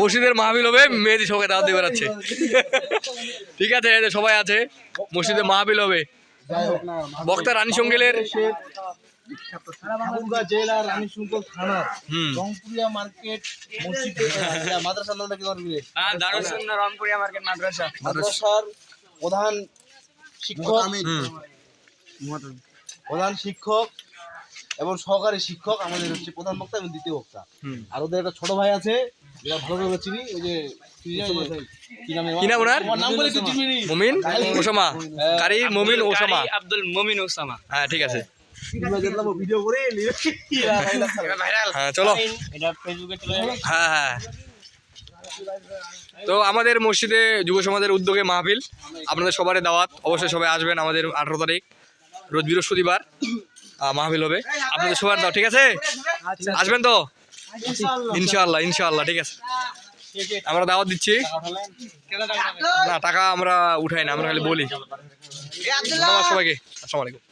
মসজিদের মাহবিল হবে মেয়েদি সবাই দাওয়াত দিয়ে বেড়াচ্ছে। ঠিক আছে সবাই আছে মসজিদে মাহবিল হবে। বক্তা রানী সঙ্গেলের ঠাকুরগাঁ জেলা রানী শঙ্কর রংপুরিয়া মার্কেট মসজিদ মাদ্রাসার নামটা কি করবি রংপুরিয়া মার্কেট মাদ্রাসা। মাদ্রাসার প্রধান শিক্ষক প্রধান শিক্ষক এবং সহকারী শিক্ষক আমাদের হচ্ছে প্রধান বক্তা এবং দ্বিতীয় বক্তা। আর ওদের একটা ছোট ভাই আছে যেটা ভালো চিনি ওই যে কি জানি ওই যে, কি নাম ওনার? ওর নাম বলে তুই চিনবি নি? মমিন ওসামা কারি মমিন ওসামা আব্দুল মমিন ওসামা হ্যাঁ ঠিক আছে। আমরা দেখলাম ও ভিডিও করে নিয়ে ভাইরাল হ্যাঁ চলো। এটা ফেসবুকে চলে যাবে হ্যাঁ হ্যাঁ। তো আমাদের মসজিদে যুব সমাজের উদ্যোগে মাহফিল। আপনাদের সবারই দাওয়াত। অবশ্যই সবাই আসবেন আমাদের আঠারো তারিখ রোজ বৃহস্পতিবার মাহফিল হবে। আপনাদের সবার দাও ঠিক আছে? আসবেন তো? ইনশাআল্লাহ। ইনশাল্লাহ ঠিক আছে। আমরা দাওয়াত দিচ্ছি। না টাকা আমরা উঠাই না আমরা খালি বলি। সবাইকে আসসালামু আলাইকুম।